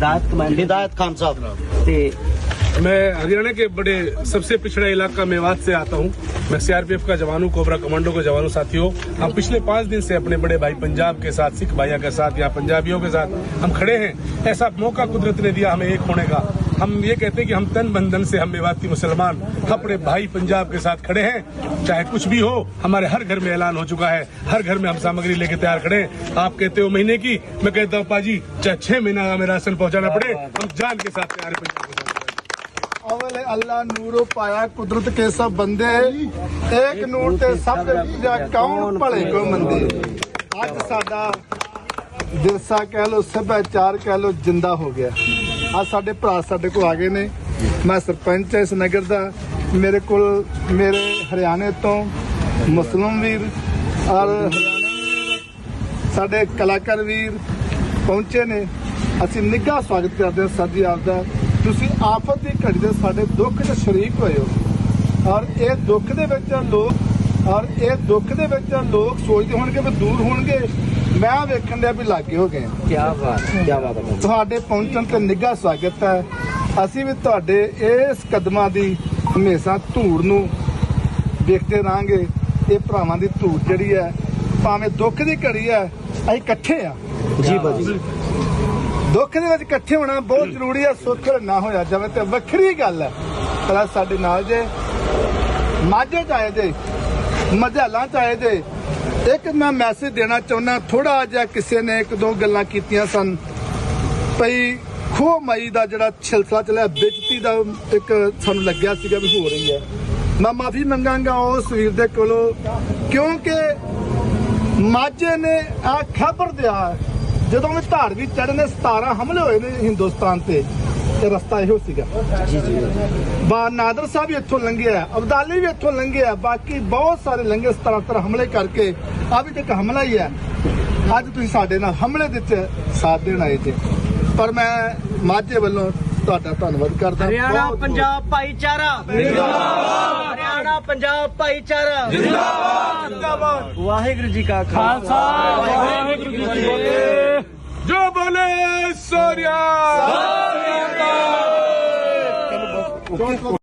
हिदायत कमान हिदायत खान साहब ते मैं हरियाणा के बड़े सबसे पिछड़ा इलाका मेवात से आता हूँ मैं सीआरपीएफ का जवान हूँ कोबरा कमांडो के जवानों साथियों हम पिछले पाँच दिन से अपने बड़े भाई पंजाब के साथ सिख भाइयों के साथ या पंजाबियों के साथ हम खड़े हैं ऐसा मौका कुदरत ने दिया हमें एक होने का हम ये कहते हैं कि हम तन बंधन से हम मेवाती मुसलमान अपने भाई पंजाब के साथ खड़े हैं चाहे कुछ भी हो हमारे हर घर में ऐलान हो चुका है हर घर में हम सामग्री लेके तैयार खड़े हैं आप कहते हो महीने की मैं कहता हूँ पाजी चाहे छह महीना हमें राशन पहुंचाना पड़े हम जान के साथ तैयार हैं पंजाब के साथ ਅਵਲ ਅੱਲਾ ਨੂਰੋ ਪਾਇਆ ਕੁਦਰਤ ਕੇ ਸਭ ਬੰਦੇ ਏਕ ਨੂਰ ਤੇ ਸਭ ਦੇ ਜਾਂ ਕੌਣ ਭਲੇ ਕੋ ਮੰਦੇ ਅੱਜ ਸਾਡਾ ਵਿਰਸਾ ਕਹਿ ਲੋ ਸੱਭਿਆਚਾਰ ਕਹਿ ਲੋ ਜਿੰਦਾ ਹੋ ਗਿਆ ਅੱਜ ਸਾਡੇ ਭਰਾ ਸਾਡੇ ਕੋਲ ਆ ਗਏ ਨੇ। ਮੈਂ ਸਰਪੰਚ ਹਾਂ ਇਸ ਨਗਰ ਦਾ। ਮੇਰੇ ਕੋਲ ਮੇਰੇ ਹਰਿਆਣੇ ਤੋਂ ਮੁਸਲਮ ਵੀਰ ਔਰ ਹਰਿਆਣਾ ਸਾਡੇ ਕਲਾਕਾਰ ਵੀਰ ਪਹੁੰਚੇ ਨੇ। ਅਸੀਂ ਨਿੱਘਾ ਸਵਾਗਤ ਕਰਦੇ ਹਾਂ ਸਰ ਜੀ ਆਪ ਦਾ। ਤੁਸੀਂ ਆਫਤ ਦੀ ਘੜੀ ਦੇ ਸਾਡੇ ਦੁੱਖ 'ਚ ਸ਼ਰੀਕ ਹੋਏ ਹੋ। ਔਰ ਇਹ ਦੁੱਖ ਦੇ ਵਿੱਚ ਲੋਕ ਔਰ ਇਹ ਦੁੱਖ ਦੇ ਵਿੱਚ ਲੋਕ ਸੋਚਦੇ ਹੋਣਗੇ ਵੀ ਦੂਰ ਹੋਣਗੇ। ਮੈਂ ਵੇਖਣ ਦੇ ਵੀ ਲਾਗੇ ਹੋ ਗਏ। ਕੀ ਬਾਤ ਕੀ ਬਾਤ ਹੈ ਤੁਹਾਡੇ ਪਹੁੰਚਣ ਤੇ ਨਿੱਘਾ ਸਵਾਗਤ ਹੈ। ਅਸੀਂ ਵੀ ਤੁਹਾਡੇ ਇਸ ਕਦਮਾਂ ਦੀ ਹਮੇਸ਼ਾ ਧੂੜ ਨੂੰ ਵੇਖਦੇ ਰਾਂਗੇ ਇਹ ਭਰਾਵਾਂ ਦੀ ਧੂੜ ਜਿਹੜੀ ਹੈ ਭਾਵੇਂ ਦੁੱਖ ਦੀ ਘੜੀ ਹੈ ਅਸੀਂ ਇਕੱਠੇ ਆ ਜੀ ਬਾਜੀ ਦੁੱਖ ਦੇ ਵਿੱਚ ਇਕੱਠੇ ਹੋਣਾ ਬਹੁਤ ਜ਼ਰੂਰੀ ਹੈ ਸੁੱਖ ਨਾ ਹੋਇਆ ਜਾਵੇ ਤੇ ਵੱਖਰੀ ਗੱਲ ਹੈ। ਭਲਾ ਸਾਡੇ ਨਾਲ ਜੇ ਮਾਝੇ ਚ ਆਏ ਜੇ ਮਝਾਲਾਂ ਚ ਆਏ ਜੇ ਇੱਕ ਮੈਂ ਮੈਸੇਜ ਦੇਣਾ ਚਾਹੁੰਦਾ ਥੋੜਾ ਜਿਹਾ ਕਿਸੇ ਨੇ ਇੱਕ ਦੋ ਗੱਲਾਂ ਕੀਤੀਆਂ ਸਨ। ਭਈ ਖੋਹ ਮਈ ਦਾ ਜਿਹੜਾ ਸਿਲਸਿਲਾ ਚੱਲਿਆ, ਬੇਇੱਜ਼ਤੀ ਦਾ ਇੱਕ ਸਾਨੂੰ ਲੱਗਿਆ ਸੀਗਾ ਵੀ ਹੋ ਰਹੀ ਹੈ। ਮੈਂ ਮਾਫੀ ਮੰਗਾਂਗਾ ਉਸ ਵੀਰ ਦੇ ਕੋਲੋਂ, ਕਿਉਂਕਿ ਮਾਝੇ ਨੇ ਆ ਖਬਰ ਦਿਆ, ਜਦੋਂ ਵੀ ਧਾਰਵੀ ਚੜ੍ਹਨੇ 17 ਹਮਲੇ ਹੋਏ ਨੇ ਹਿੰਦੁਸਤਾਨ ਤੇ। ਰਸਤਾ ਇਹੋ ਸੀਗਾ। ਜੀ ਜੀ ਬਾ ਨਾਦਰ ਸਾਹਿਬ ਵੀ ਇੱਥੋਂ ਲੰਘਿਆ ਅਬਦਾਲੀ ਵੀ ਇੱਥੋਂ ਲੰਘਿਆ ਬਾਕੀ ਬਹੁਤ ਸਾਰੇ ਲੰਘੇ ਸਤਰਤਰ ਹਮਲੇ ਕਰਕੇ। ਆ ਵੀ ਤੇ ਇੱਕ ਹਮਲਾ ਹੀ ਹੈ ਅੱਜ ਤੁਸੀਂ ਸਾਡੇ ਨਾਲ ਹਮਲੇ ਦੇ ਵਿੱਚ ਸਾਥ ਦੇਣ ਆਏ ਤੇ ਪਰ ਮੈਂ ਮਾਝੇ ਵੱਲੋਂ ਤੁਹਾਡਾ ਧੰਨਵਾਦ ਕਰਦਾ। ਹਰਿਆਣਾ ਪੰਜਾਬ ਭਾਈਚਾਰਾ। ਜਿੰਦਾਬਾਦ! ਹਰਿਆਣਾ ਪੰਜਾਬ ਭਾਈਚਾਰਾ। ਜਿੰਦਾਬਾਦ! ਵਾਹਿਗੁਰੂ ਜੀ ਕਾ ਖਾਲਸਾ। ਵਾਹਿਗੁਰੂ ਜੀ ਕੀ ਫਤਿਹ। ਜੋ ਬੋਲੇ ਸੋਰੀਆ Don't